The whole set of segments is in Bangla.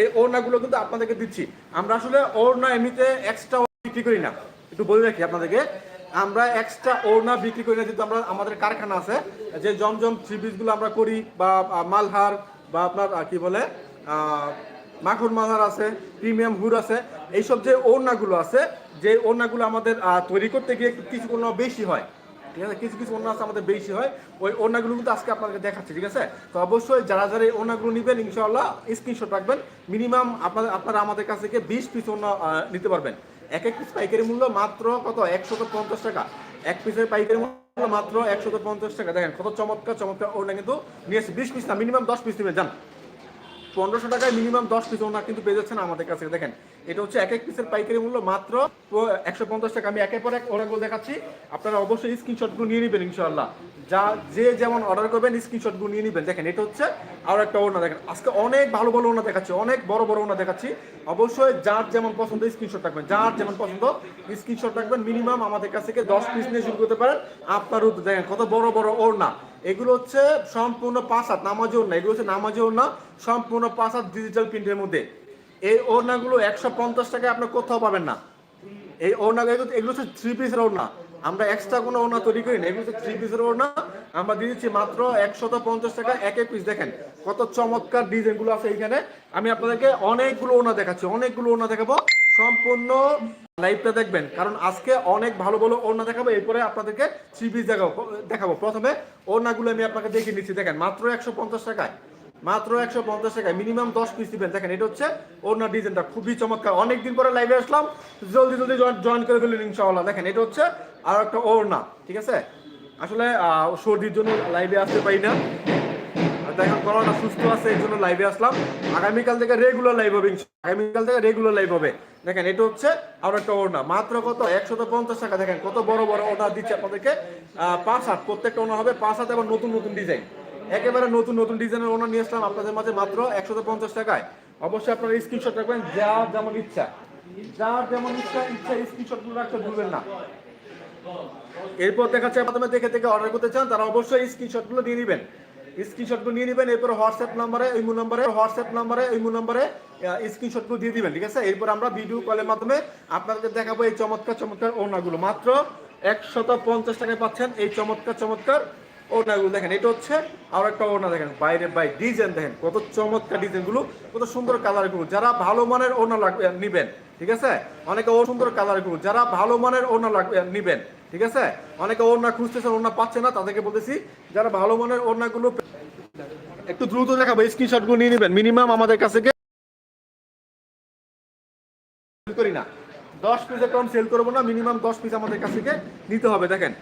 এই ওড়নাগুলো কিন্তু আপনাদেরকে দিচ্ছি। আমরা আসলে ওড়না এমনিতে এক্সট্রা বিক্রি করি না। একটু বলে রাখি আপনাদেরকে। আমরা এক্সট্রা ওড়না বিক্রি করি না, যেহেতু আমরা, আমাদের কারখানা আছে। যে জমজম থ্রি পিসগুলো আমরা করি, বা মালহার, বা আপনার কি বলে মাখন মালহার আছে, প্রিমিয়াম হুড আছে। এইসব যে ওড়নাগুলো আছে, যে ওড়নাগুলো আমাদের তৈরি করতে গিয়ে কিছু কোনো বেশি হয়। ঠিক আছে? কিছু কিছু ওড়না আছে আমাদের বেশি হয় ওই ওড়নাগুলো কিন্তু আজকে আপনাদেরকে দেখাচ্ছি ঠিক আছে? তো অবশ্যই যারা যারা এই ওড়নাগুলো নেবেন ইনশাআল্লাহ স্ক্রিনশট রাখবেন। মিনিমাম আপনাদের আপনারা আমাদের কাছ থেকে বিশ পিস আহ, নিতে পারবেন। এক এক পিস পাইকারি মূল্য মাত্র কত? একশত পঞ্চাশ টাকা। এক পিসের পাইকারি মূল্য মাত্র একশত পঞ্চাশ টাকা। দেখেন কত চমৎকার চমৎকার ওড়না কিন্তু নিয়ে বিশ পিস না মিনিমাম দশ পিস নেবেন যান পনেরোশো টাকায় মিনিমাম দশ পিস ওনা কিন্তু পেয়ে যাচ্ছেন আমাদের কাছে দেখেন, এটা হচ্ছে এক এক পিসের পাইকারি মূল্য মাত্র একশো পঞ্চাশ টাকা। আমি একের পর এক ওনাগুলো দেখাচ্ছি। আপনারা অবশ্যই স্ক্রিনশটগুলো নিয়ে নেবেন ইনশাল্লাহ যা, যে যেমন অর্ডার করবেন স্ক্রিনশটগুলো নিয়ে নেবেন। দেখেন, এটা হচ্ছে আরও একটা ওনা। দেখেন, আজকে অনেক ভালো ভালো ওনা দেখাচ্ছি। অনেক বড় বড় ওনা দেখাচ্ছি। অবশ্যই যার যেমন পছন্দ স্ক্রিনশট রাখবেন। যার যেমন পছন্দ স্ক্রিনশট রাখবেন। মিনিমাম আমাদের কাছ থেকে দশ পিস নিয়ে শুরু করতে পারেন। আপনার দেখেন, কত বড় বড় ওড়না। এগুলো হচ্ছে সম্পূর্ণ পাঁচ হাত নামাজি ওড়না, এগুলো হচ্ছে নামাজি ওড়না, সম্পূর্ণ পাঁচ হাত ডিজিটাল প্রিন্টের মধ্যে। এই ওড়নাগুলো একশো পঞ্চাশ টাকায় আপনি কোথাও পাবেন না। এই ওড়না এগুলো এগুলো হচ্ছে থ্রি পিসের ওড়না। আমরা এক্সট্রা কোনো ওড়না তৈরি করি না, এগুলো হচ্ছে থ্রি পিসের ওড়না। আমরা দিয়ে দিচ্ছি মাত্র একশত পঞ্চাশ টাকা এক এক পিস দেখেন কত চমৎকার ডিজাইনগুলো আছে এইখানে। আমি আপনাদেরকে অনেকগুলো ওড়না দেখাচ্ছি, অনেকগুলো ওড়না দেখাবো। সম্পূর্ণ লাইভটা দেখবেন, কারণ আজকে অনেক ভালো ভালো ওড়না দেখাবো, এরপরে আপনাদেরকে থ্রি পিস দেখাবো দেখাবো। প্রথমে ওড়নাগুলো আমি আপনাকে দেখিয়ে নিচ্ছি, দেখেন, মাত্র একশো পঞ্চাশ টাকায়, মাত্র একশো পঞ্চাশ টাকায় মিনিমাম দশ পিস দিবেন দেখেন, এটা হচ্ছে ওড়না ডিজাইনটা খুবই চমৎকার। অনেকদিন পরে লাইভে আসলাম, জলদি জলদি জয়েন করে ফেললেন ইনশাআল্লাহ। দেখেন, এটা হচ্ছে আর একটা ওড়না, ঠিক আছে? আসলে সর্দির জন্য লাইভে আসতে পারি না। দেখেন করোনা সুস্থ আছে, এই জন্য লাইভে আসলাম। আগামীকাল থেকে রেগুলার লাইভ হবে আগামীকাল থেকে রেগুলার লাইভ হবে। দেখেন, এটা হচ্ছে আর একটা ওড়না। মাত্র কত? একশত পঞ্চাশ টাকা। দেখেন, কত বড় বড় ওড়না দিচ্ছে আপনাদেরকে। পাঁচ হাত। প্রত্যেকটা ওড়না হবে পাঁচ হাত এবং নতুন নতুন ডিজাইন একেবারে নতুন নতুন ডিজাইনের ওড়না নিয়ে আসলাম আপনাদের মাঝে মাত্র একশত পঞ্চাশ টাকায়। অবশ্যই আপনারা স্ক্রিনশট রাখবেন, যার যেমন ইচ্ছা। যার যেমন ইচ্ছা ইচ্ছা স্ক্রিনশটগুলো রাখতে ভুলবেন না। এরপর দেখাচ্ছে প্রথমে দেখে থেকে অর্ডার করতে চান, তারা অবশ্যই স্ক্রিনশটগুলো নিয়ে নেবেন স্ক্রিনশটগুলো নিয়ে নেবেন, এরপর হোয়াটসঅ্যাপ নাম্বারে, ইমো নাম্বারে হোয়াটসঅ্যাপ নাম্বারে, ইমো নাম্বারে স্ক্রিনশটগুলো দিয়ে দিবেন, ঠিক আছে? এরপর আমরা ভিডিও কলের মাধ্যমে আপনাদের দেখাবো এই চমৎকার চমৎকার ওড়নাগুলো। মাত্র একশত পঞ্চাশ টাকায় পাচ্ছেন এই চমৎকার চমৎকার ওড়নাগুলো। দেখেন, এটা হচ্ছে আর একটা ওড়না, দেখেন, বাইরে বাই ডিজাইন দেখেন, কত চমৎকার ডিজাইনগুলো কত সুন্দর কালারগুলো যারা ভালো মানের ওড়না লাগবে, নিবেন, ঠিক আছে? অনেকে ও সুন্দর কালারগুলো যারা ভালো মানের ওড়না লাগবে, নিবেন। ঠিক আছে? অনেকে ওড়না খুঁজতেছেন, ওড়না পাচ্ছে না, তাদেরকে বলতেছি, যারা ভালো মানের ওড়নাগুলো একটু দ্রুত দেখাবো স্ক্রিনশটগুলো নিয়ে নেবেন। মিনিমাম আমাদের কাছে করি না। দশ পিসের কম সেল করব না মিনিমাম দশ পিস আমাদের কাছ থেকে নিতে হবে। দেখেন,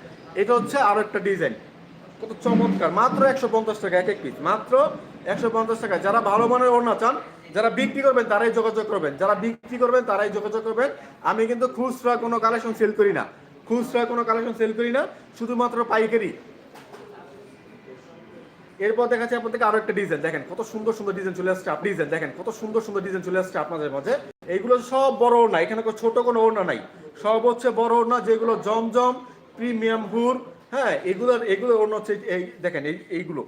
এটা হচ্ছে আরও একটা ডিজাইন কত চমৎকার। মাত্র একশো পঞ্চাশ টাকা, এক এক পিস মাত্র একশো পঞ্চাশ টাকা। যারা ভালো মানের ওড়না চান, যারা বিক্রি করবেন, তারাই যোগাযোগ করবেন। যারা বিক্রি করবেন, তারাই যোগাযোগ করবেন। আমি কিন্তু খুচরা কোনো কালেকশন সেল করি না। খুচরা কোনো কালেকশন সেল করি না, শুধুমাত্র পাইকারি। এরপর দেখা যাচ্ছে আপনাদেরকে আরও একটা ডিজাইন দেখেন কত সুন্দর সুন্দর ডিজাইন চলে আসছে ডিজাইন দেখেন কত সুন্দর সুন্দর ডিজাইন চলে আসছে আপনাদের মাঝে। এইগুলো সব বড় ওড়না, এখানে ছোট কোনো ওড়না নাই। সব হচ্ছে বড় ওড়না, যেগুলো জমজম প্রিমিয়াম হুর হ্যাঁ এগুলোর এগুলো ওড়না হচ্ছে এই, দেখেন এই, এইগুলো।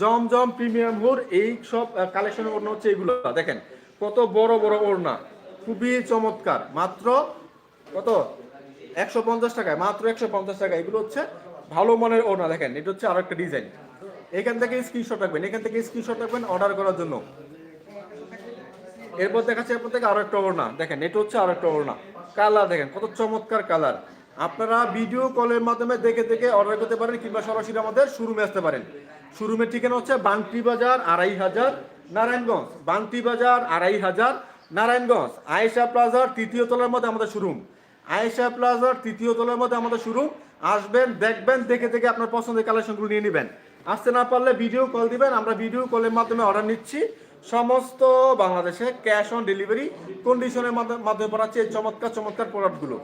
জমজম প্রিমিয়াম হুর, এই সব কালেকশনের ওড়না হচ্ছে এইগুলো দেখেন কত বড় বড় ওড়না, খুবই চমৎকার। মাত্র কত? একশো পঞ্চাশ টাকায়, মাত্র একশো পঞ্চাশ টাকা এগুলো হচ্ছে ভালো মানের ওড়না, দেখেন, এটা হচ্ছে আরও একটা ডিজাইন এখান থেকে স্ক্রিনশট রাখবেন, এখান থেকে স্ক্রিনশট রাখবেন অর্ডার করার জন্য। এরপর দেখাচ্ছে আপনার থেকে আরও একটা ওড়না। দেখেন, এটা হচ্ছে আরও একটা ওড়না। কালার দেখেন, কত চমৎকার কালার আপনারা ভিডিও কলের মাধ্যমে দেখে দেখে অর্ডার করতে পারেন কিংবা সরাসরি আমাদের শোরুমে আসতে পারেন। শোরুমের ঠিকানা হচ্ছে বাংটি বাজার আড়াই হাজার নারায়ণগঞ্জ। বাংটি বাজার আড়াই হাজার নারায়ণগঞ্জ। আয়েশা প্লাজার তৃতীয় তলার মধ্যে আমাদের শোরুম আয়েশা প্লাজার তৃতীয় তলার মধ্যে আমাদের শুরু আসবেন, দেখবেন, দেখে দেখে আপনার পছন্দের কালেকশনগুলো নিয়ে নেবেন। আসতে না পারলে ভিডিও কল দিবেন, আমরা ভিডিও কলের মাধ্যমে অর্ডার নিচ্ছি। সমস্ত বাংলাদেশে ক্যাশ অন ডেলিভারি কন্ডিশনের মাধ্যমে পড়াচ্ছে এই চমৎকার চমৎকার প্রোডাক্টগুলো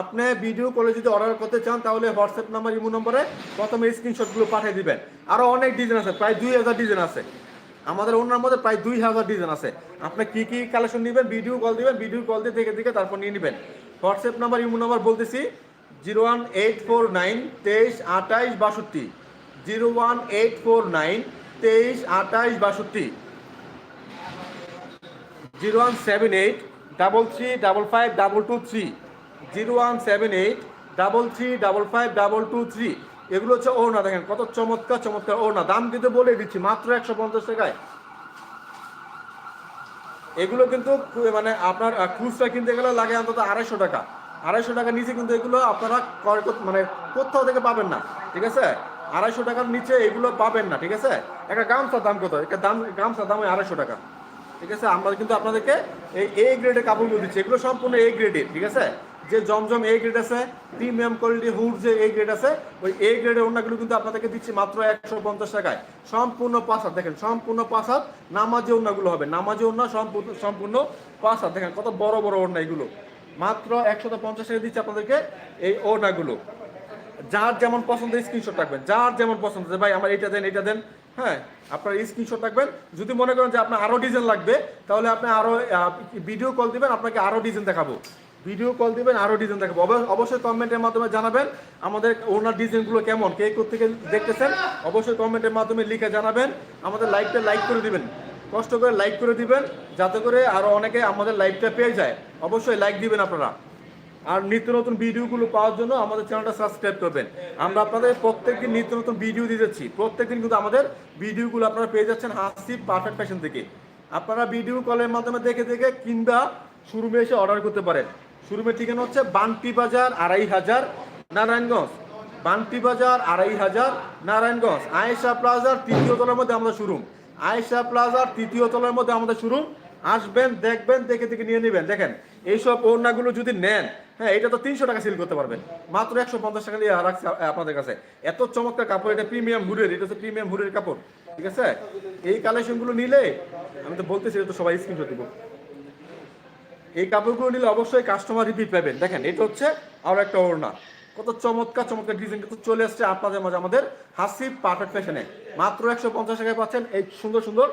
আপনি ভিডিও কলে যদি অর্ডার করতে চান, তাহলে হোয়াটসঅ্যাপ নাম্বার ইমো নম্বরে প্রথমে স্ক্রিনশটগুলো পাঠিয়ে দিবেন। আরও অনেক ডিজাইন আছে, প্রায় দুই হাজার ডিজাইন আছে। আমাদের ওনার মধ্যে প্রায় দুই হাজার ডিজাইন আছে। আপনি কি কি কালেকশন নেবেন ভিডিও কল দিবেন ভিডিও কল দিয়ে দেখে দেখে তারপর নিয়ে নেবেন। হোয়াটসঅ্যাপ নাম্বার, ইমো নাম্বার বলতেছি, zero one eight four nine তেইশ আঠাইশ বাষট্টি। Zero one eight four nine তেইশ আঠাইশ বাষট্টি। Zero one seven eight double three double five double two three. Zero one seven eight double three double five double two three. এগুলো হচ্ছে ওড়না, দেখেন কত চমৎকার চমৎকার ওড়না। দাম কিন্তু বলে দিচ্ছি মাত্র একশো পঞ্চাশ টাকায়। এগুলো কিন্তু মানে আপনার ক্রুজটা কিনতে গেলে লাগে অন্তত আড়াইশো টাকা। আড়াইশো টাকার নিচে কিন্তু এগুলো আপনারা মানে কোথাও থেকে পাবেন না, ঠিক আছে? আড়াইশো টাকার নিচে এগুলো পাবেন না, ঠিক আছে? একটা গামছার দাম কত? একটা দাম গামছার দাম আড়াইশো টাকা, ঠিক আছে? আমরা কিন্তু আপনাদেরকে এই এ গ্রেডের কাপড়গুলো দিচ্ছি। এগুলো সম্পূর্ণ এ গ্রেডের ঠিক আছে? যে জমজম এ গ্রেড আছে প্রিমিয়াম কোয়ালিটি হুড যে এ গ্রেড আছে, ওই এ গ্রেডের ওড়নাগুলো কিন্তু আপনাদেরকে দিচ্ছি মাত্র একশো পঞ্চাশ টাকায়। সম্পূর্ণ পাঁচ হাত, দেখেন, সম্পূর্ণ পাঁচ হাত, নামাজি ওড়নাগুলো হবে। নামাজি ওড়না সম্পূর্ণ সম্পূর্ণ পাঁচ হাত, দেখেন, কত বড় বড় ওড়না এগুলো। মাত্র একশত পঞ্চাশ টাকা দিচ্ছি আপনাদেরকে এই ওড়নাগুলো। যার যেমন পছন্দ স্ক্রিনশট রাখবেন, যার যেমন পছন্দ ভাই আমার এটা দেন এটা দেন হ্যাঁ আপনার স্ক্রিনশট রাখবেন। যদি মনে করেন যে আপনার আরও ডিজাইন লাগবে, তাহলে আপনি আরও ভিডিও কল দিবেন, আপনাকে আরও ডিজাইন দেখাবো। ভিডিও কল দিবেন আরও ডিজাইন দেখাবো। অব- অবশ্যই কমেন্টের মাধ্যমে জানাবেন আমাদের ওনার ডিজাইনগুলো কেমন, কে থেকে দেখতেছেন, অবশ্যই কমেন্টের মাধ্যমে লিখে জানাবেন, আমাদের লাইভটা লাইক করে দিবেন। কষ্ট করে লাইক করে দিবেন, যাতে করে আরও অনেকে আমাদের লাইভটা পেয়ে যায়। অবশ্যই লাইক দিবেন আপনারা। আর নিত্য নতুন ভিডিওগুলো পাওয়ার জন্য আমাদের চ্যানেলটা সাবস্ক্রাইব করবেন। আমরা আপনাদের প্রত্যেকদিন নিত্য নতুন ভিডিও দিয়ে যাচ্ছি। প্রত্যেকদিন কিন্তু আমাদের ভিডিওগুলো আপনারা পেয়ে যাচ্ছেন হাসি পারফেক্ট ফ্যাশন থেকে। আপনারা ভিডিও কলের মাধ্যমে দেখে দেখে কিংবা শোরুমে এসে অর্ডার করতে পারেন। শোরুমের ঠিকানা হচ্ছে বান্টি বাজার আড়াই হাজার নারায়ণগঞ্জ। বান্টি বাজার আড়াই হাজার নারায়ণগঞ্জ। আয়েশা প্লাজার তৃতীয় তলার মধ্যে আমাদের শোরুম আয়েশা প্লাজার তৃতীয় তলার মধ্যে আমাদের শোরুম আসবেন, দেখবেন, দেখে দেখে নিয়ে নেবেন। দেখেন, এইসব ওড়নাগুলো যদি নেন হ্যাঁ এটা তো তিনশো টাকা সেল করতে পারবেন। মাত্র একশো পঞ্চাশ টাকা নিয়ে রাখছি আপনাদের কাছে। এত চমৎকার কাপড়, এটা প্রিমিয়াম হুডের, এটা হচ্ছে প্রিমিয়াম হুডের কাপড়। ঠিক আছে? এই কালেকশনগুলো নিলে, আমি তো বলতেছি তো সবাই স্ক্রিনশট দিব। এই কাপড়গুলো নিলে অবশ্যই কাস্টমার রিপিট পাবেন। দেখেন, এটা হচ্ছে আরও একটা ওড়না। কত চমৎকার চমৎকার ডিজাইন কিন্তু চলে আসছে আপনাদের মাঝে আমাদের হাসি পারফেক্ট ফ্যাশনে মাত্র একশো পঞ্চাশ টাকায় পাচ্ছেন এই সুন্দর সুন্দর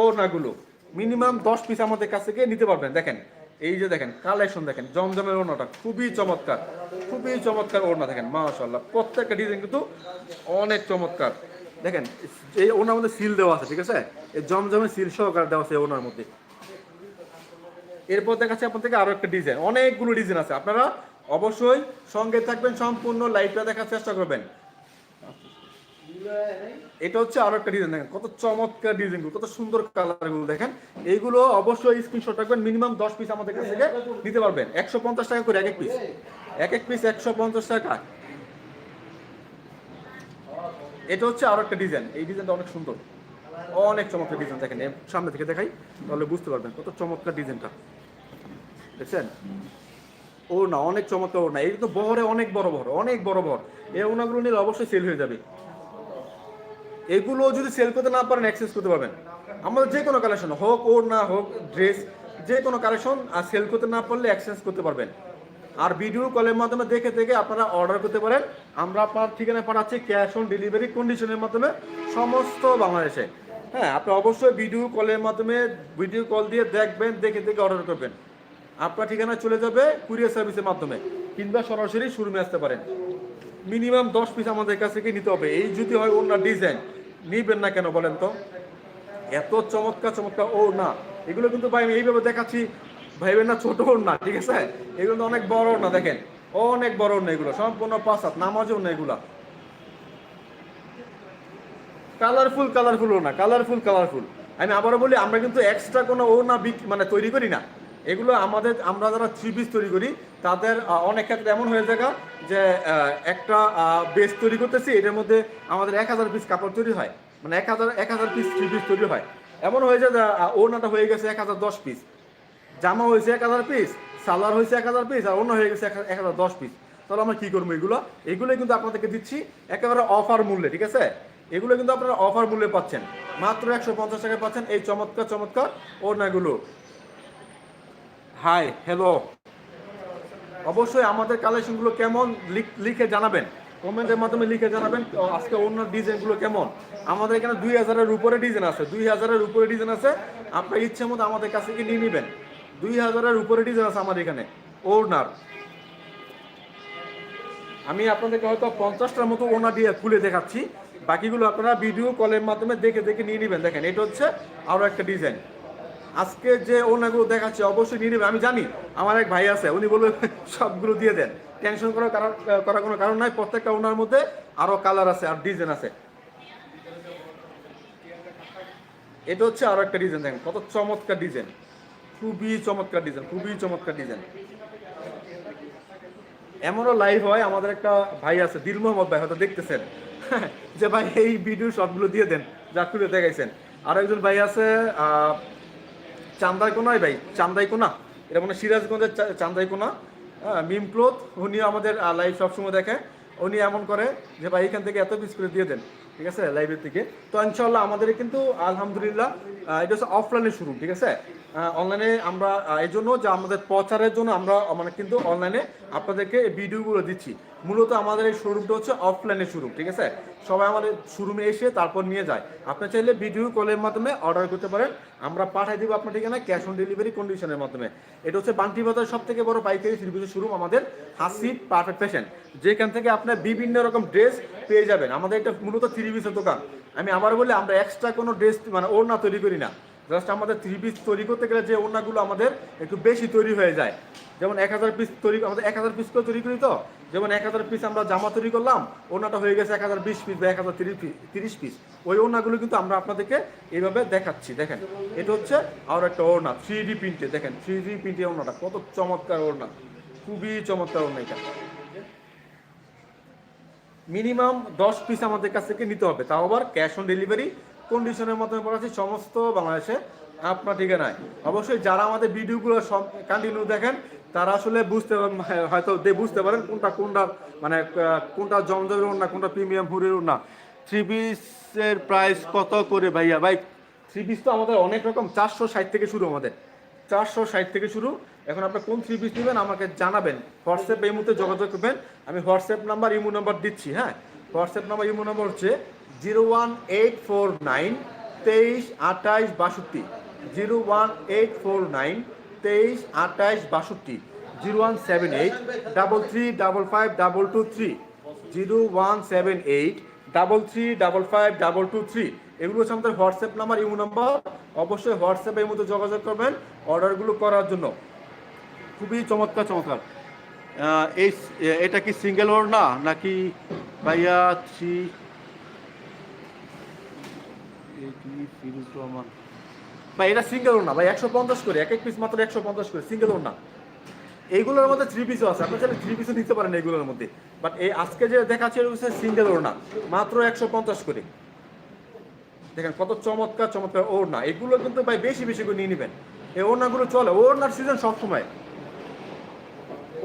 ওড়নাগুলো। মিনিমাম দশ পিস আমাদের কাছ থেকে নিতে পারবেন। দেখেন, এই যে দেখেন কালেকশন দেখেন, জমজমের ওড়নাটা খুবই চমৎকার খুবই চমৎকার ওড়না দেখেন মাশাল্লাহ প্রত্যেকটা ডিজাইন কিন্তু অনেক চমৎকার। দেখেন, এই ওনার মধ্যে সিল দেওয়া আছে, ঠিক আছে? এই জমজমের সিল সহকারে দেওয়া আছে এই ওড়নার মধ্যে। এরপর দেখাচ্ছি আপনার থেকে আরও একটা ডিজাইন অনেকগুলো ডিজাইন আছে। আপনারা অবশ্যই সঙ্গে থাকবেন, সম্পূর্ণ লাইভটা দেখার চেষ্টা করবেন। এটা হচ্ছে আরও একটা ডিজাইন দেখেন, কত চমৎকার ডিজাইন কত সুন্দর কালারগুলো দেখেন। এইগুলো অবশ্যই স্ক্রিনশট রাখবেন মিনিমাম দশ পিস আমাদের কাছ থেকে নিতে পারবেন। একশো পঞ্চাশ টাকা করে এক এক পিস এক এক পিস একশো পঞ্চাশ টাকা। এটা হচ্ছে আরও একটা ডিজাইন এই ডিজাইনটা অনেক সুন্দর। অনেক চমৎকার ডিজাইন দেখেন সামনে থেকে দেখাই, তাহলে বুঝতে পারবেন কত চমৎকার ডিজাইনটা দেখছেন? ও না অনেক চমৎকার ও না এই তো বহরে অনেক বড় বহর, অনেক বড় বহর। এই ওনাগুলো নিলে অবশ্যই সেল হয়ে যাবে। এগুলো যদি সেল করতে না পারেন অ্যাক্সেস করতে পারবেন। আমাদের যে কোনো কালেকশন হোক ওর না হোক ড্রেস যে কোনো কালেকশন আর সেল করতে না পারলে অ্যাক্সেস করতে পারবেন। আর ভিডিও কলের মাধ্যমে দেখে দেখে আপনারা অর্ডার করতে পারেন। আমরা আপনার ঠিকানা পাঠাচ্ছি ক্যাশ অন ডেলিভারি কন্ডিশনের মাধ্যমে সমস্ত বাংলাদেশে। হ্যাঁ আপনি অবশ্যই ভিডিও কলের মাধ্যমে ভিডিও কল দিয়ে দেখবেন, দেখে দেখে অর্ডার করবেন। আপনার ঠিকানা চলে যাবে কুরিয়ার সার্ভিসের মাধ্যমে, কিংবা সরাসরি শোরুমে আসতে পারেন। মিনিমাম দশ পিস আমাদের কাছ থেকে নিতে হবে। এই যদি হয় ওনার ডিজাইন নিবেন না কেন বলেন তো? এত চমৎকার চমৎকার ও না এগুলো কিন্তু ভাই আমি এইভাবে দেখাচ্ছি, ভাইবেন না ছোট না ঠিক আছে? এগুলো অনেক বড় না দেখেন। অনেক বড় না এগুলো, সম্পূর্ণ পাঁচ হাত নামাজও না এগুলা। কালারফুল কালারফুল ও না কালারফুল কালারফুল আমি আবারও বলি, আমরা কিন্তু এক্সট্রা কোনো ও না বিক- মানে তৈরি করি না। এগুলো আমাদের, আমরা যারা থ্রি পিস তৈরি করি, তাদের অনেক ক্ষেত্রে এমন হয়ে যায় যে একটা বেস তৈরি করতেছি, এটার মধ্যে আমাদের এক হাজার পিস কাপড় তৈরি হয়। মানে এক হাজার এক হাজার পিস থ্রি পিস তৈরি হয়। এমন হয়ে যায় ওড়নাটা হয়ে গেছে এক হাজার দশ পিস জামা হয়েছে এক হাজার পিস সালোয়ার হয়েছে এক হাজার পিস আর অন্য হয়ে গেছে এক- হাজার দশ পিস তাহলে আমরা কি করব এগুলো? এগুলো কিন্তু আপনাদেরকে দিচ্ছি, একেবারে অফার মূল্যে, ঠিক আছে? এগুলো কিন্তু আপনারা অফার মূল্যে পাচ্ছেন। মাত্র একশো পঞ্চাশ টাকায় পাচ্ছেন এই চমৎকার চমৎকার ওড়নাগুলো। হাই হ্যালো অবশ্যই আমাদের কালেকশনগুলো কেমন লিখ- জানাবেন। কমেন্টের মাধ্যমে লিখে জানাবেন আজকে অন্য ডিজাইনগুলো কেমন। আমাদের এখানে দুই হাজারের উপরে ডিজাইন আছে, দুই হাজারের উপরে ডিজাইন আছে। আপনার ইচ্ছে মতো আমাদের কাছ থেকে নিয়ে নেবেন। দুই হাজারের উপরে ডিজাইন আছে আমার এখানে ওনার আমি আপনাদেরকে হয়তো পঞ্চাশটার মতো ওনা দিয়ে খুলে দেখাচ্ছি। বাকিগুলো আপনারা ভিডিও কলের মাধ্যমে দেখে দেখে নিয়ে নেবেন। দেখেন, এটা হচ্ছে আরও একটা ডিজাইন আজকে যে ওনাগুলো দেখাচ্ছে, অবশ্যই নিয়ে নেবে আমি জানি, আমার এক ভাই আছে, উনি বলবে, সবগুলো দিয়ে দেন। টেনশন করার কারণ, করার কোনো কারণ নাই। প্রত্যেকটা ওনার মধ্যে আরও কালার আছে, আর ডিজাইন আছে। এটা হচ্ছে আরও একটা ডিজাইন দেখেন, কত চমৎকার ডিজাইন খুবই চমৎকার ডিজাইন খুবই চমৎকার ডিজাইন এমনও লাইভ হয়, আমাদের একটা ভাই আছে দিল মোহাম্মদ ভাই, হয়তো দেখতেছেন। যে ভাই এই ভিডিও সবগুলো দিয়ে দেন যা করে দেখাইছেন। আর একজন ভাই আছে আহ, চান্দাই কোনায় ভাই চান্দাই কোনা এটা মানে সিরাজগঞ্জের চা- চান্দাই কোনা হ্যাঁ, মিম ক্লোথ উনি আমাদের লাইভ সবসময় দেখে। উনি এমন করে যে ভাই এখান থেকে এত পিস করে দিয়ে দেন ঠিক আছে লাইভের থেকে তো ইনশাল্লাহ আমাদের কিন্তু আলহামদুলিল্লাহ এটা হচ্ছে অফলাইনে শুরু ঠিক আছে? অনলাইনে আমরা এই জন্য যে আমাদের প্রচারের জন্য আমরা মানে কিন্তু অনলাইনে আপনাদেরকে ভিডিওগুলো দিচ্ছি। মূলত আমাদের এই শোরুমটা হচ্ছে অফলাইনে শোরুম ঠিক আছে? সবাই আমাদের শোরুমে এসে তারপর নিয়ে যায়। আপনি চাইলে ভিডিও কলের মাধ্যমে অর্ডার করতে পারেন। আমরা পাঠিয়ে দিব আপনার ঠিকানা ক্যাশ অন ডেলিভারি কন্ডিশনের মাধ্যমে। এটা হচ্ছে বান্টি বাজার সব থেকে বড় পাইকারি পিসের শোরুম আমাদের হাসি পারফেক্ট ফ্যাশন যেখান থেকে আপনার বিভিন্ন রকম ড্রেস পেয়ে যাবেন। আমাদের এটা মূলত থ্রি পিসের দোকান। আমি আবার বলি, আমরা এক্সট্রা কোনো ড্রেস মানে ওড়না তৈরি করি না। জাস্ট আমাদের থ্রি পিস তৈরি করতে গেলে যে ওড়নাগুলো আমাদের একটু বেশি তৈরি হয়ে যায়। যেমন এক হাজার পিস তৈরি, আমাদের এক হাজার পিস করে তৈরি করি তো? যেমন এক হাজার পিস আমরা জামা তৈরি করলাম ওনাটা হয়ে গেছে এক হাজার বিশ পিস বা এক হাজার তিরিশ পিস তিরিশ পিস ওই ওড়নাগুলো কিন্তু আমরা আপনাদেরকে এইভাবে দেখাচ্ছি, দেখেন। এটা হচ্ছে আর একটা ওড়না থ্রি ডি প্রিন্টে দেখেন থ্রি ডি প্রিন্টে ওড়নাটা, কত চমৎকার ওড়না, খুবই চমৎকার ওড়না এটা। মিনিমাম দশ পিস আমাদের কাছ থেকে নিতে হবে, তাও আবার ক্যাশ অন ডেলিভারি কন্ডিশনের মাধ্যমে পড়াচ্ছি সমস্ত বাংলাদেশে আপনার ঠিকানায়। অবশ্যই যারা আমাদের ভিডিওগুলো সব কন্টিনিউ দেখেন, তারা আসলে বুঝতে হয়তো বুঝতে পারেন কোনটা কোনটা মানে কোনটা জমজমের না কোনটা প্রিমিয়াম হুরের না থ্রি পিসের প্রাইস কত করে ভাইয়া? ভাই থ্রি পিস তো আমাদের অনেক রকম, চারশো ষাট থেকে শুরু আমাদের। চারশো ষাট থেকে শুরু। এখন আপনি কোন থ্রি পিস নেবেন আমাকে জানাবেন। হোয়াটসঅ্যাপ এই মুহূর্তে যোগাযোগ করবেন। আমি হোয়াটসঅ্যাপ নাম্বার, ইমো নাম্বার দিচ্ছি হ্যাঁ? হোয়াটসঅ্যাপ নাম্বার, ইমো নাম্বার হচ্ছে zero one eight four nine তেইশ আঠাইশ বাষট্টি। Zero one eight four nine তেইশ আঠাইশ বাষট্টি। Zero one seven eight double three double five double two three. Zero one seven eight double three double five double two three. এগুলো হচ্ছে আমাদের হোয়াটসঅ্যাপ নাম্বার, ইমো নাম্বার। অবশ্যই হোয়াটসঅ্যাপে এই মতো যোগাযোগ করবেন অর্ডারগুলো করার জন্য। খুবই চমৎকার চমৎকার। এই এটা কি সিঙ্গেল ওর না, নাকি ভাইয়া থ্রি ভাই, এটা সিঙ্গেল ওর না ভাই, একশো পঞ্চাশ করে, এক এক পিস মাত্র একশো পঞ্চাশ করে সিঙ্গেল না এইগুলোর মধ্যে থ্রি পিসও আছে। আপনি চাইলে থ্রি পিসও নিতে পারেন এইগুলোর মধ্যে। বাট এই আজকে যে দেখাচ্ছে হচ্ছে সিঙ্গেল ওড়না। মাত্র একশো পঞ্চাশ করে। দেখেন, কত চমৎকার চমৎকার ওড়না। এগুলো কিন্তু ভাই বেশি বেশি করে নিয়ে নেবেন। এই ওড়নাগুলো চলে। ওড়নার সিজন সবসময়।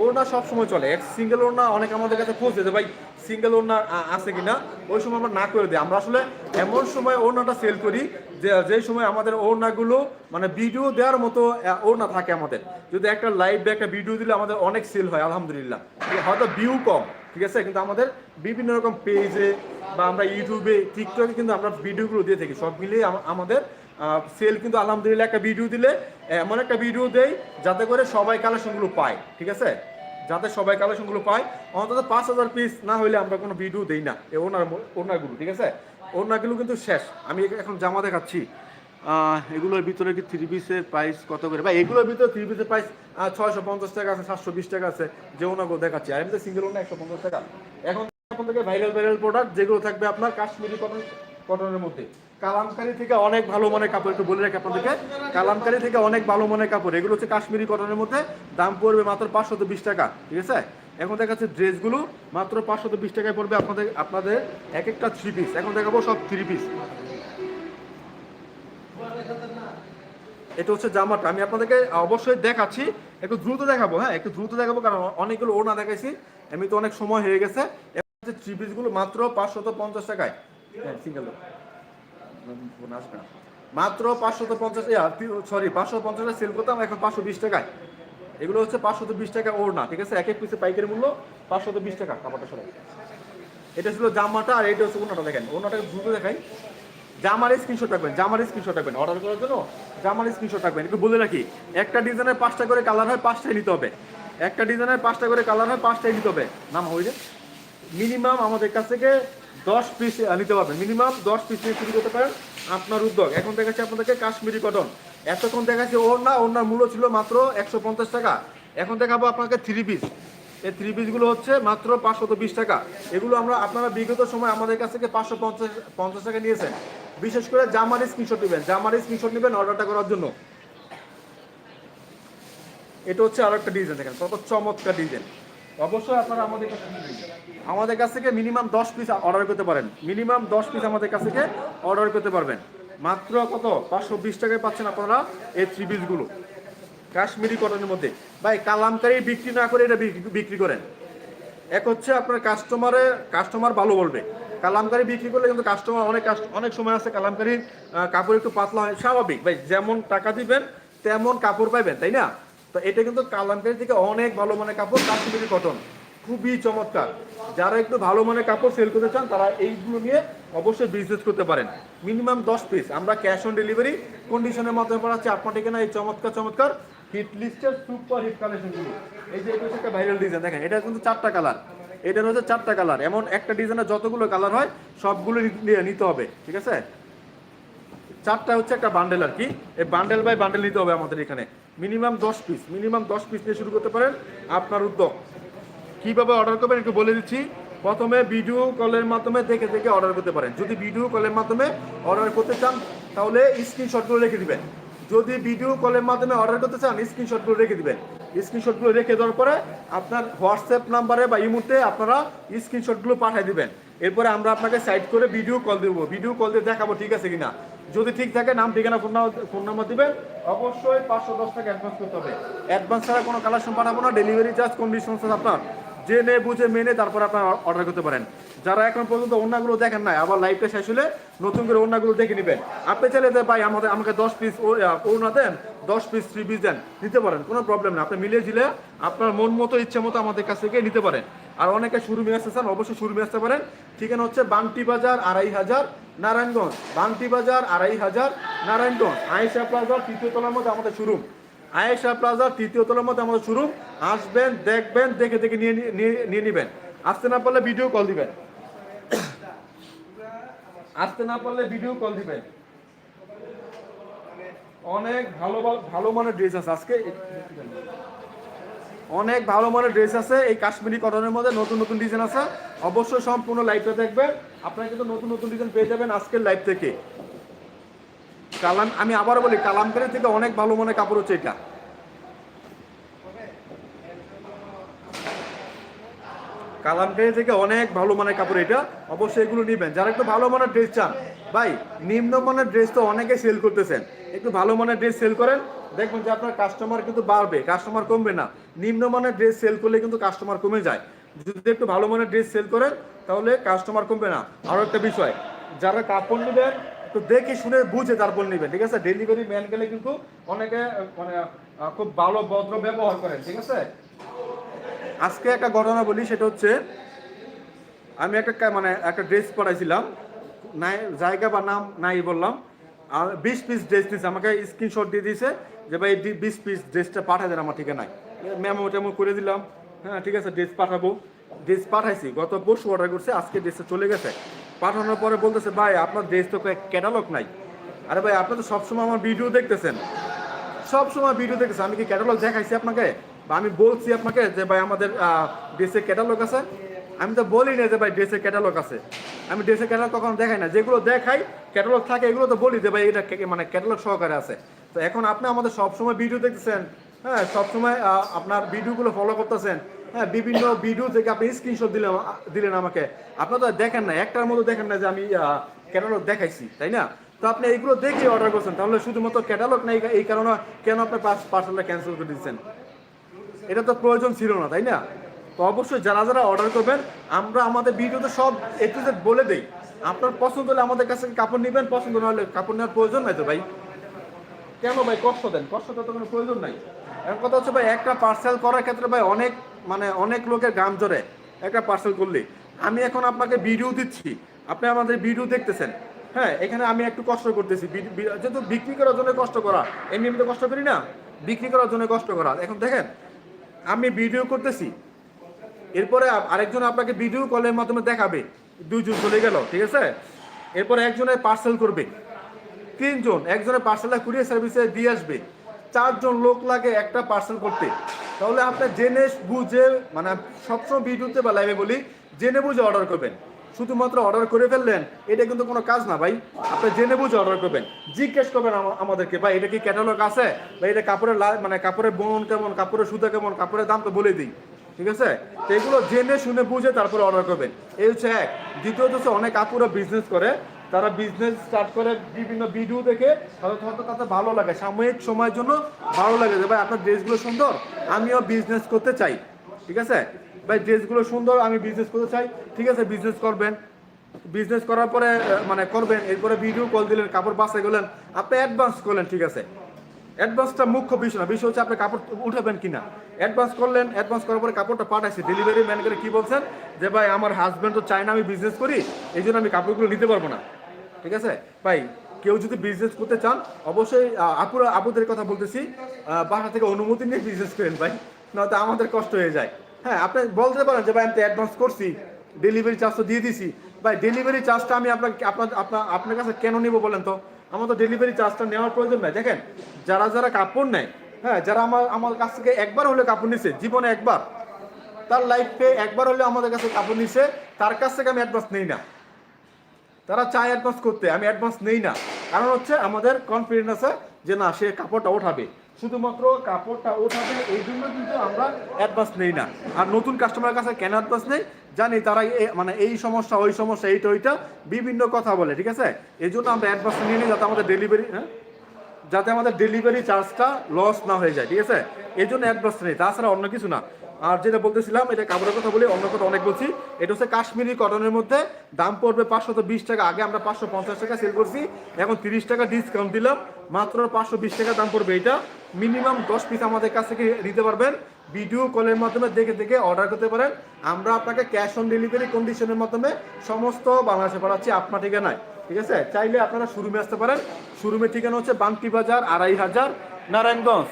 ওড়না সবসময় চলে। এক সিঙ্গেল ওড়না অনেক আমাদের কাছে খোঁজে যে, ভাই সিঙ্গেল ওড়না আছে কিনা? ওই সময় আমরা না করে দিই। আমরা আসলে এমন সময় ওড়নাটা সেল করি যে যে সময় আমাদের ওড়নাগুলো মানে ভিডিও দেওয়ার মতো ওড়না থাকে আমাদের। যদি একটা লাইভ একটা ভিডিও দিলে আমাদের অনেক সেল হয়, আলহামদুলিল্লাহ। হয়তো ভিউ কম, ঠিক আছে? কিন্তু আমাদের বিভিন্ন রকম পেজে বা আমরা ইউটিউবে টিকটকে কিন্তু আমরা ভিডিওগুলো দিয়ে থাকি। সব মিলিয়ে আমাদের সেল কিন্তু আলহামদুলিল্লাহ একটা ভিডিও দিলে, এমন একটা ভিডিও দেয় যাতে করে সবাই কালেকশনগুলো পায়, ঠিক আছে? যাতে সবাই কালেকশনগুলো পায়। অন্তত পাঁচ হাজার পিস না হলে আমরা কোনো ভিডিও দেই না, এই ওনার ওনারগুলো, ঠিক আছে? ওনারগুলো কিন্তু শেষ। আমি এখন জামা দেখাচ্ছি। এগুলোর ভিতরে কি থ্রি পিসের প্রাইস কত করে? ভাই, এগুলোর ভিতরে থ্রি পিসের প্রাইস ছয়শো পঞ্চাশ টাকা আছে, সাতশো বিশ টাকা আছে, যে ওনাগুলো দেখাচ্ছি। আর এমনিতে সিঙ্গেল ওনা একশো পঞ্চাশ টাকা। এখন এখন থেকে ভাইরাল ভাইরাল প্রোডাক্ট যেগুলো থাকবে আপনার কাশ্মীরি কটন কটনের মধ্যে। কালামকারি থেকে অনেক ভালো মানের কাপড়, একটু বলে রাখি আপনাদেরকে। কালামকারি থেকে অনেক ভালো মানের কাপড়। এগুলো হচ্ছে কাশ্মীরি কটনের মধ্যে। দাম পড়বে মাত্র পাঁচশত বিশ টাকা, ঠিক আছে? এখন দেখাচ্ছে ড্রেসগুলো, মাত্র পাঁচশত বিশ টাকায় পড়বে আপনাদের আপনাদের এক একটা থ্রি পিস এখন দেখাবো সব থ্রি পিস এটা হচ্ছে জামাটা। আমি আপনাদেরকে অবশ্যই দেখাচ্ছি। একটু দ্রুত দেখাবো হ্যাঁ? একটু দ্রুত দেখাবো, কারণ অনেকগুলো ওনা দেখাইছি। এমনি তো অনেক সময় হয়ে গেছে। থ্রি পিসগুলো মাত্র পাঁচশত পঞ্চাশ টাকায়। হ্যাঁ সিঙ্গেল মাত্র পাঁচশত পঞ্চাশ সরি পাঁচশো পঞ্চাশ টাকা সেল করতাম এখন পাঁচশো বিশ টাকায়। এগুলো হচ্ছে পাঁচশত বিশ টাকা ওর না ঠিক আছে? এক এক পিসে পাইকারি মূল্য পাঁচশত বিশ টাকা, কাপড়টা সবাই। এটা ছিল জামাটা আর এটা হচ্ছে ওনাটা দেখেন। ওনাটা দ্রুত দেখাই। জামার স্ক্রিনশট রাখবেন, জামার স্ক্রিনশট রাখবেন। অর্ডার করার জন্য জামার স্ক্রিনশট রাখবেন। একটু বলে রাখি, একটা ডিজাইনের পাঁচটা করে কালার হয়, পাঁচটাই নিতে হবে। একটা ডিজাইনের পাঁচটা করে কালার হয়, পাঁচটাই নিতে হবে। নাম হয়ে যায় মিনিমাম আমাদের কাছ থেকে দশ পিস নিতে পারবেন। মিনিমাম দশ পিস নিয়ে শুরু করতে পারেন আপনার উদ্যোগ। এখন দেখাচ্ছি আপনাদেরকে কাশ্মীরি কটন এতক্ষণ দেখাচ্ছি ওর না ওনার মূল্য ছিল মাত্র একশো পঞ্চাশ টাকা। এখন দেখাবো আপনাকে থ্রি পিস এই থ্রি পিসগুলো হচ্ছে মাত্র পাঁচশত বিশ টাকা। এগুলো আমরা আপনারা বিগত সময় আমাদের কাছ থেকে পাঁচশো পঞ্চাশ পঞ্চাশ টাকা নিয়েছেন। বিশেষ করে জামার স্ক্রিনশট নেবেন। জামার স্ক্রিনশট নেবেন অর্ডারটা করার জন্য। এটা হচ্ছে আরও একটা ডিজাইন দেখেন। কত চমৎকার ডিজাইন অবশ্যই আপনারা আমাদের কাছে আমাদের কাছ থেকে মিনিমাম দশ পিস অর্ডার করতে পারেন। মিনিমাম দশ পিস আমাদের কাছ থেকে অর্ডার করতে পারবেন। মাত্র কত? পাঁচশো বিশ টাকায় পাচ্ছেন আপনারা এই থ্রি পিসগুলো কাশ্মীরি কটনের মধ্যে। ভাই কালামকারি বিক্রি না করে এটা বিক্রি- করেন। এক হচ্ছে আপনার কাস্টমারে কাস্টমার ভালো বলবে। কালামকারি বিক্রি করলে কিন্তু কাস্টমার অনেক অনেক সময় আছে কালামকারির আহ, কাপড় একটু পাতলা হয় স্বাভাবিক। ভাই যেমন টাকা দিবেন তেমন কাপড় পাইবেন তাই না? তো এটা কিন্তু কালামকারি থেকে অনেক ভালো মানের কাপড় কাশ্মীরি কটন খুবই চমৎকার। যারা একটু ভালো মানের কাপড় সেল করতে চান, তারা এইগুলো নিয়ে অবশ্যই বিজনেস করতে পারেন। মিনিমাম দশ পিস আমরা ক্যাশ অন ডেলিভারি কন্ডিশনের মাধ্যমে পড়াচ্ছি আপনার ঠিকানা এই চমৎকার চমৎকার হিট লিস্টের সুপার হিট কালেকশনগুলো এই যে এটা হচ্ছে একটা ভাইরাল ডিজাইন দেখেন, এটা কিন্তু চারটা কালার এটার হচ্ছে চারটা কালার এমন একটা ডিজাইনের যতগুলো কালার হয়, সবগুলো নিতে হবে, ঠিক আছে? চারটা হচ্ছে একটা বান্ডেল আর কি। এই বান্ডেল বাই বান্ডেল নিতে হবে আমাদের এখানে। মিনিমাম দশ পিস মিনিমাম দশ পিস নিয়ে শুরু করতে পারেন আপনার উদ্যোগ। কীভাবে অর্ডার করবেন একটু বলে দিচ্ছি। প্রথমে ভিডিও কলের মাধ্যমে দেখে দেখে অর্ডার করতে পারেন। যদি ভিডিও কলের মাধ্যমে অর্ডার করতে চান, তাহলে স্ক্রিনশটগুলো রেখে দিবেন। যদি ভিডিও কলের মাধ্যমে অর্ডার করতে চান স্ক্রিনশটগুলো রেখে দিবেন। স্ক্রিনশটগুলো রেখে দেওয়ার পরে আপনার হোয়াটসঅ্যাপ নাম্বারে বা ইমুতে আপনারা স্ক্রিনশটগুলো পাঠিয়ে দিবেন। এরপরে আমরা আপনাকে সাইড করে ভিডিও কল দেবো। ভিডিও কল দিয়ে দেখাবো ঠিক আছে কিনা। যদি ঠিক থাকে, নাম, ঠিকানা ফোন নাম্বার ফোন নাম্বার দিবেন। অবশ্যই পাঁচশো দশ টাকা অ্যাডভান্স করতে হবে। অ্যাডভান্স ছাড়া কোনো কালেকশন পাঠাবো না। ডেলিভারি চার্জ কন্ডিশন আপনার। জেনে বুঝে মেনে তারপর আপনার অর্ডার করতে পারেন। যারা এখন পর্যন্ত অন্যগুলো দেখেন নাই, আবার লাইভটা শেষ হলে নতুন করে অন্যগুলো দেখে নেবেন। আপনি চাইলে যে ভাই আমাদের, আমাকে দশ পিস ওড়না দেন, দশ পিস থ্রি পিস দেন, নিতে পারেন, কোনো প্রবলেম না আপনি মিলিয়ে ঝিলে আপনার মন মতো, ইচ্ছে মতো আমাদের কাছ থেকে নিতে পারেন। আর অনেকে শুরুমে আসতে চান, অবশ্যই শুরুমে আসতে পারেন। ঠিকানা হচ্ছে বান্টি বাজার আড়াই হাজার নারায়ণগঞ্জ। বান্টি বাজার আড়াই হাজার নারায়ণগঞ্জ। আয়েশা প্লাজার তৃতীয় তলার মধ্যে আমাদের শোরুম আয়েশা প্লাজা তৃতীয় তলার মধ্যে আমাদের শোরুম আসবেন, দেখবেন, দেখে দেখে নিয়ে নিয়ে নেবেন। আসতে না পারলে ভিডিও কল দিবেন। আসতে না পারলে ভিডিও কল দিবেন। অনেক ভালো- ভালো মানের ড্রেস আছে। আজকে অনেক ভালো মানের ড্রেস আছে। এই কাশ্মীরি কটনের মধ্যে নতুন নতুন ডিজাইন আছে। অবশ্যই সম্পূর্ণ লাইভটা দেখবেন। আপনারা কিন্তু নতুন নতুন ডিজাইন পেয়ে যাবেন আজকের লাইভ থেকে। কালাম, আমি আবার বলি, কালামকারি থেকে অনেক ভালো মনে কাপড় হচ্ছে এটা। কালামকারি থেকে অনেক ভালো মানের কাপড় এটা। অবশ্যই এগুলো নেবেন। যারা একটু ভালো মানের ড্রেস চান, ভাই, নিম্ন মানের ড্রেস তো অনেকে সেল করতেছেন। একটু ভালো মানের ড্রেস সেল করেন, দেখবেন যে আপনার কাস্টমার কিন্তু বাড়বে কাস্টমার কমবে না। নিম্ন মানের ড্রেস সেল করলে কিন্তু কাস্টমার কমে যায়। যদি একটু ভালো মানের ড্রেস সেল করেন, তাহলে কাস্টমার কমবে না। আরও একটা বিষয়, যারা কাপড় নেবেন তো দেখে শুনে বুঝে তারপর নেবেন, ঠিক আছে? ডেলিভারি ম্যান গেলে কিন্তু অনেকে মানে খুব ভালো ভদ্র ব্যবহার করেন, ঠিক আছে? আজকে একটা ঘটনা বলি, সেটা হচ্ছে, আমি একটা মানে একটা ড্রেস পরাইছিলাম। নাই, জায়গা বা নাম নাই বললাম। আর বিশ পিস ড্রেস দিয়েছে আমাকে স্ক্রিনশট দিয়ে দিয়েছে যে, ভাই বিশ পিস ড্রেসটা পাঠাই দেন আমার ঠিকানায়। মেমো টেমো করে দিলাম হ্যাঁ ঠিক আছে ড্রেস পাঠাবো। ড্রেস পাঠাইছি, গত পরশু অর্ডার করছে, আজকে ড্রেসটা চলে গেছে। পাঠানোর পরে বলতেছে, ভাই, আপনার দেশ তো ক্যাটালগ নাই। আরে ভাই, আপনি তো সবসময় আমার ভিডিও দেখতেছেন। সব সময় ভিডিও দেখেছে আমি কি ক্যাটালগ দেখাইছি আপনাকে? বা আমি বলছি আপনাকে যে, ভাই, আমাদের ড্রেসের ক্যাটালগ আছে। আমি তো বলি না যে, ভাই ড্রেসের ক্যাটালগ আছে। আমি ড্রেসের ক্যাটালগ কখনো দেখাই না যেগুলো দেখাই ক্যাটালগ থাকে, এগুলো তো বলি যে, ভাই, এটা মানে ক্যাটালগ সহকারে আছে। তো এখন আপনি আমাদের সব সময় ভিডিও দেখতেছেন? হ্যাঁ সবসময় আপনার ভিডিওগুলো ফলো করতেছেন। হ্যাঁ বিভিন্ন ভিডিও থেকে আপনি স্ক্রিনশট দিলেন দিলেন আমাকে। আপনারা তো দেখেন না একটার মতো দেখেন না যে আমি ক্যাটালগ দেখাইছি, তাই না? তো আপনি এইগুলো দেখে অর্ডার করছেন, তাহলে শুধুমাত্র ক্যাটালগ নেই, এই কারণে কেন আপনি পার্সেলটা ক্যান্সেল করে দিচ্ছেন? এটা তো প্রয়োজন ছিল না, তাই না? তো অবশ্যই যারা যারা অর্ডার করবেন, আমরা আমাদের ভিডিওতে সব এ টু জেড বলে দেই। আপনার পছন্দ হলে আমাদের কাছে কাপড় নেবেন, পছন্দ না হলে কাপড় নেওয়ার প্রয়োজন নাই তো ভাই? কেন ভাই কষ্ট দেন? কষ্ট তো কোনো প্রয়োজন নাই। এখন কথা হচ্ছে ভাই, একটা পার্সেল করার ক্ষেত্রে ভাই অনেক মানে অনেক লোকের গাম জড়ে একটা পার্সেল করলে আমি এখন আপনাকে ভিডিও দিচ্ছি। আপনি আমাদের ভিডিও দেখতেছেন। হ্যাঁ এখানে আমি একটু কষ্ট করতেছি। যেহেতু বিক্রি করার জন্য কষ্ট করা এমনি এমনি কষ্ট করি না? বিক্রি করার জন্য কষ্ট করা। এখন দেখেন, আমি ভিডিও করতেছি। এরপরে আরেকজন আপনাকে ভিডিও কলের মাধ্যমে দেখাবে। দুইজন চলে গেল, ঠিক আছে? এরপরে একজনের পার্সেল করবে। তিনজন, একজনের পার্সেলটা কুরিয়ার সার্ভিসে দিয়ে আসবে। চারজন লোক লাগে একটা পার্সেল করতে। তাহলে আপনি জেনে বুঝে মানে সবসময় ভিডিওতে বা লাইভে বলি, জেনে বুঝে অর্ডার করবেন। শুধুমাত্র অর্ডার করে ফেললেন, এটা কিন্তু কোনো কাজ না ভাই। আপনি জেনে বুঝে অর্ডার করবেন। জিজ্ঞেস করবেন আমাদেরকে, ভাই, এটা কি ক্যাটালগ আছে? বা এটা কাপড়ের মানে কাপড়ের বোন কেমন, কাপড়ের সুতা কেমন, কাপড়ের দাম তো বলে দিই। ঠিক আছে? তো এগুলো জেনে, শুনে বুঝে তারপরে অর্ডার করবেন। এই হচ্ছে এক। দ্বিতীয়ত হচ্ছে অনেক আপুরা বিজনেস করে। তারা বিজনেস স্টার্ট করে বিভিন্ন ভিডিও দেখে হয়তো হয়তো তাতে ভালো লাগে। সাময়িক সময়ের জন্য ভালো লাগে যে, ভাই, আপনার ড্রেসগুলো সুন্দর, আমিও বিজনেস করতে চাই। ঠিক আছে? ভাই ড্রেসগুলো সুন্দর, আমি বিজনেস করতে চাই। ঠিক আছে বিজনেস করবেন। বিজনেস করার পরে মানে করবেন, এরপরে ভিডিও কল দিলেন, কাপড় বাসায় গেলেন আপনি অ্যাডভান্স করলেন, ঠিক আছে? অ্যাডভান্সটা মুখ্য বিষয় না, বিষয় হচ্ছে আপনি কাপড় উঠাবেন কিনা। অ্যাডভান্স করলেন অ্যাডভান্স করার পরে কাপড়টা পাঠাইছি। ডেলিভারি ম্যান করে কি বলছেন? যে, ভাই, আমার হাজব্যান্ড তো চায় না আমি বিজনেস করি, এই জন্য আমি কাপড়গুলো নিতে পারব না। ঠিক আছে? ভাই, কেউ যদি বিজনেস করতে চান, অবশ্যই আপুরা আপুদের কথা বলতেছি। বাসা থেকে অনুমতি নিয়ে বিজনেস করেন ভাই, নয়তো আমাদের কষ্ট হয়ে যায়। হ্যাঁ আপনি বলতে পারেন যে, ভাই, আমি তো অ্যাডভান্স করছি ডেলিভারি চার্জ তো দিয়ে দিছি। ভাই ডেলিভারি চার্জটা আমি আপনাকে, আপনার আপনার আপনার কাছে কেন নিব বলেন তো? আমার তো ডেলিভারি চার্জটা নেওয়ার প্রয়োজন নাই। দেখেন, যারা যারা কাপড় নেয় হ্যাঁ যারা আমার আমার কাছ থেকে একবার হলে কাপড় নিছে, জীবনে একবার, তার লাইফে একবার হলে আমাদের কাছে কাপড় নিছে, তার কাছ থেকে আমি অ্যাডভান্স নেই না। তারা চায় অ্যাডভান্স করতে, আমি অ্যাডভান্স নেই না। কারণ হচ্ছে আমাদের কনফিডেন্স আছে যে না, সে কাপড়টা ওঠাবে। শুধুমাত্র কাপড়টা ওঠাবে, এই জন্য কিন্তু আমরা অ্যাডভান্স নেই না। আর নতুন কাস্টমারের কাছে কেন অ্যাডভান্স নেই? জানি তারা মানে এই সমস্যা, ওই সমস্যা, এইটা, ওইটা, বিভিন্ন কথা বলে, ঠিক আছে? এই জন্য আমরা অ্যাডভান্স নিয়ে নিই যাতে আমাদের ডেলিভারি হ্যাঁ? যাতে আমাদের ডেলিভারি চার্জটা লস না হয়ে যায়, ঠিক আছে? এই জন্য অ্যাডভান্স নেই। তাছাড়া অন্য কিছু না। আর যেটা বলতেছিলাম, এটা কাপড়ের কথা বলি, অন্য কথা অনেক বলছি। এটা হচ্ছে কাশ্মীরি কটনের মধ্যে। দাম পড়বে পাঁচশো বিশ টাকা। আগে আমরা পাঁচশো পঞ্চাশ টাকা সেল করছি। এখন তিরিশ টাকা ডিসকাউন্ট দিলাম। মাত্র পাঁচশো বিশ টাকা দাম পড়বে এটা। মিনিমাম দশ পিস আমাদের কাছ থেকে নিতে পারবেন। ভিডিও কলের মাধ্যমে দেখে দেখে অর্ডার করতে পারেন। আমরা আপনাকে ক্যাশ অন ডেলিভারি কন্ডিশনের মাধ্যমে সমস্ত বাংলাদেশে পাঠাচ্ছি আপনার ঠিকানায়। ঠিক আছে? চাইলে আপনারা শোরুমে আসতে পারেন। শোরুমের ঠিকানা হচ্ছে বান্টি বাজার, আড়াই হাজার, নারায়ণগঞ্জ।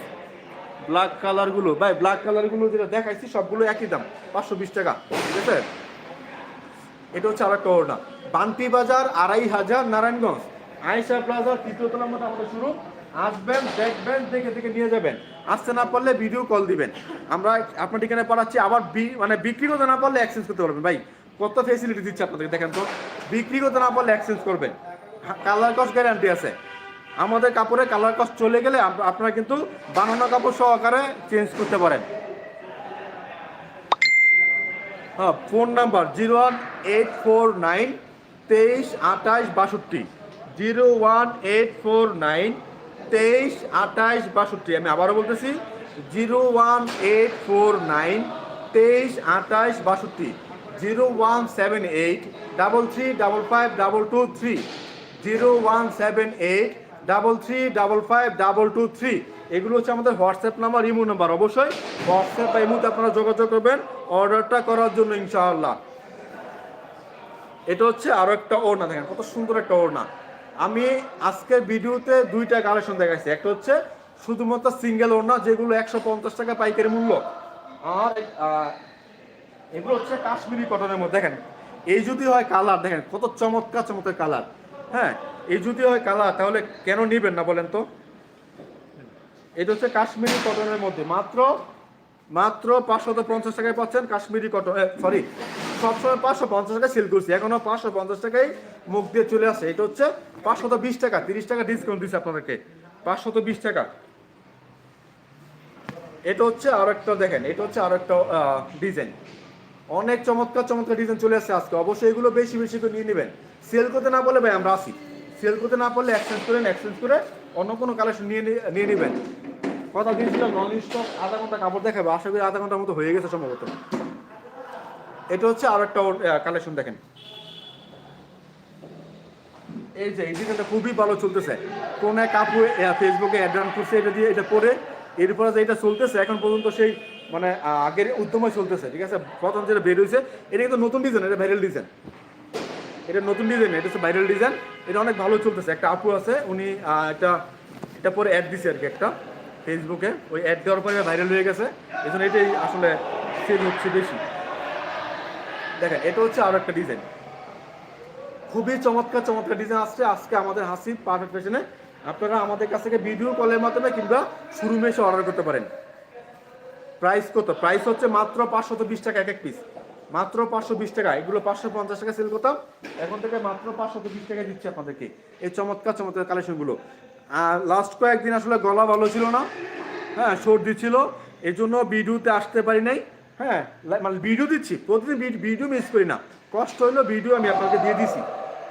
ব্ল্যাক কালারগুলো ভাই ব্ল্যাক কালারগুলো যেটা দেখাইছি, সবগুলো একই দাম, পাঁচশো বিশ টাকা, ঠিক আছে? এটা হচ্ছে আর একটা ওড়না বান্টি বাজার আড়াই হাজার নারায়ণগঞ্জ। আয়েশা প্লাজার তৃতীয়তলার মধ্যে আমাদের শুরু আসবেন, দেখবেন, দেখে দেখে নিয়ে যাবেন। আসতে না পারলে ভিডিও কল দিবেন। আমরা আপনার ঠিকানায় পাঠাচ্ছি, আবার মানে বিক্রি করতে না পারলে এক্সচেঞ্জ করতে পারবেন, ভাই। কত ফেসিলিটি দিচ্ছে আপনাদেরকে, দেখেন তো। বিক্রি করতে না পারলে এক্সচেঞ্জ করবেন। কালার কস্ট গ্যারান্টি আছে। আমাদের কাপড়ে কালার কস্ট চলে গেলে আপনারা কিন্তু বানানো কাপড় সহকারে চেঞ্জ করতে পারেন। হ্যাঁ phone number zero one eight four nine তেইশ আঠাশ বাষট্টি zero one eight four nine তেইশ আঠাশ বাষট্টি আমি আবারও বলতেছি zero one eight four nine তেইশ আঠাশ বাষট্টি zero one seven eight double three double five double two three zero one seven eight double three double five double two three এগুলো হচ্ছে আমাদের হোয়াটসঅ্যাপ নাম্বার, ইমো নাম্বার। অবশ্যই হোয়াটসঅ্যাপ বা ইমোতে আপনারা যোগাযোগ করবেন, অর্ডারটা করার জন্য ইনশাআল্লাহ। এটা হচ্ছে আরও একটা ওড়না, দেখেন কত সুন্দর একটা ওড়না। আমি আজকের ভিডিওতে দুইটা কালেকশন দেখাইছি। একটা হচ্ছে শুধুমাত্র সিঙ্গেল ওড়না, যেগুলো একশো পঞ্চাশ টাকা পাইকারি মূল্য। আর এগুলো হচ্ছে কাশ্মীরি কটনের মধ্যে। দেখেন, এই যদি হয় কালার, দেখেন কত চমৎকার চমৎকার কালার। হ্যাঁ এই যদি হয় কালার তাহলে কেন নিবেন না বলেন তো? এটা হচ্ছে কাশ্মীরি কটনের মধ্যে। মাত্র মাত্র পাঁচশত পঞ্চাশ টাকায় পাচ্ছেন কাশ্মীরি কটন সরি সবসময় পাঁচশো পঞ্চাশ টাকায় সেল করছি। এখনও পাঁচশো পঞ্চাশ টাকায় মুখ দিয়ে চলে আসে। এটা হচ্ছে পাঁচশত বিশ টাকা, তিরিশ টাকা ডিসকাউন্ট দিচ্ছে আপনাদেরকে। পাঁচশত বিশ টাকা। এটা হচ্ছে আরও একটা দেখেন, এটা হচ্ছে আরও একটা ডিজাইন অনেক চমৎকার চমৎকার ডিজাইন চলে আসছে আজকে। অবশ্যই এগুলো বেশি বেশি করে নিয়ে নেবেন। সেল করতে না বলে ভাই আমরা আসি। সেল করতে না পারলে এক্সচেঞ্জ করেন এক্সচেঞ্জ করে অন্য কোনো কালেকশন নিয়ে নিয়ে নেবেন। কথা দিয়েছিলাম নন স্টক আধা ঘণ্টা কাপড় দেখাবে, আশা করি আধা ঘণ্টার মতো হয়ে গেছে সম্ভবত। এটা হচ্ছে আর একটা কালেকশন দেখেন। এই যে, এই ডিজাইনটা খুবই ভালো চলতেছে। কোন এক আপু ফেসবুকে অ্যাড রান করছে, এটা দিয়ে এটা পরে। এরপরে যে এটা চলতেছে, এখন পর্যন্ত সেই মানে আগের উদ্যমে চলতেছে, ঠিক আছে? প্রথম যেটা বের হয়েছে, এটা কিন্তু নতুন ডিজাইন এটা ভাইরাল ডিজাইন এটা নতুন ডিজাইন এটা হচ্ছে ভাইরাল ডিজাইন এটা অনেক ভালো চলতেছে। একটা আপু আছে উনি আহ, এটা পরে অ্যাড দিছে আর কি একটা ফেসবুকে ওই অ্যাড দেওয়ার পরে ভাইরাল হয়ে গেছে। এই জন্য এটাই আসলে সেল হচ্ছে বেশি। দেখেন এটা হচ্ছে আরও একটা ডিজাইন খুবই চমৎকার চমৎকার ডিজাইন আসছে। আজকে আমাদের হাসি পারফেক্ট ফ্যাশনে আপনারা আমাদের কাছ থেকে ভিডিও কলের মাধ্যমে কিংবা শোরুমে এসে অর্ডার করতে পারেন। প্রাইস কত? প্রাইস হচ্ছে মাত্র পাঁচশত বিশ টাকা এক এক পিস মাত্র পাঁচশো বিশ টাকা। এগুলো পাঁচশো পঞ্চাশ টাকা সেল করতাম। এখন থেকে মাত্র পাঁচশো বিশ টাকা দিচ্ছি আপনাদেরকে। এই চমৎকার চমৎকার কালেকশনগুলো আর লাস্ট কয়েকদিন আসলে গলা ভালো ছিল না। হ্যাঁ সর্দি ছিল। এই জন্য ভিডিওতে আসতে পারি নাই। হ্যাঁ মানে ভিডিও দিচ্ছি। প্রতিদিন ভিড- ভিডিও মিস করি না। কষ্ট হইলেও ভিডিও আমি আপনাকে দিয়ে দিছি।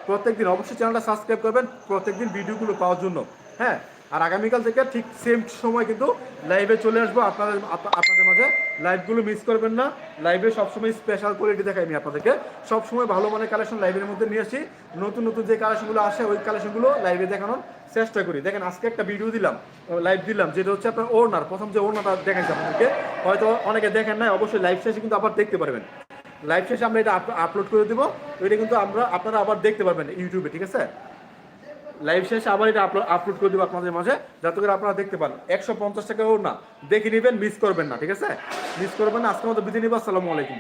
প্রত্যেকদিন অবশ্যই চ্যানেলটা সাবস্ক্রাইব করবেন। প্রত্যেকদিন ভিডিওগুলো পাওয়ার জন্য। হ্যাঁ আর আগামীকাল থেকে ঠিক সেম সময় কিন্তু লাইভে চলে আসব। আপনাদের আপনাদের মাঝে লাইভগুলো মিস করবেন না। লাইভে সবসময় স্পেশাল কোয়ালিটি দেখাই আমি আপনাদেরকে। সবসময় ভালো মানের কালেকশন লাইভের মধ্যে নিয়ে আসি। নতুন নতুন যে কালেকশনগুলো আসে, ওই কালেকশনগুলো লাইভে দেখানোর চেষ্টা করি। দেখেন, আজকে একটা ভিডিও দিলাম লাইভ দিলাম, যেটা হচ্ছে আপনার ওনার প্রথম যে ওড়নাটা দেখাইছি আপনাদেরকে, হয়তো অনেকে দেখেন নাই, অবশ্যই লাইভ শেষে কিন্তু আবার দেখতে পারবেন। লাইভ শেষে আমরা এটা আপলোড করে দেবো। এটা কিন্তু আমরা, আপনারা আবার দেখতে পারবেন ইউটিউবে, ঠিক আছে? লাইভ শেষে আবার এটা আপলোড করে দেবো আপনাদের মাঝে, যাতে করে আপনারা দেখতে পান। একশো পঞ্চাশ টাকাও না, দেখে নেবেন মিস করবেন না, ঠিক আছে? মিস করবেন না। আজকের মতো বিদায় নিব, আসসালামু আলাইকুম।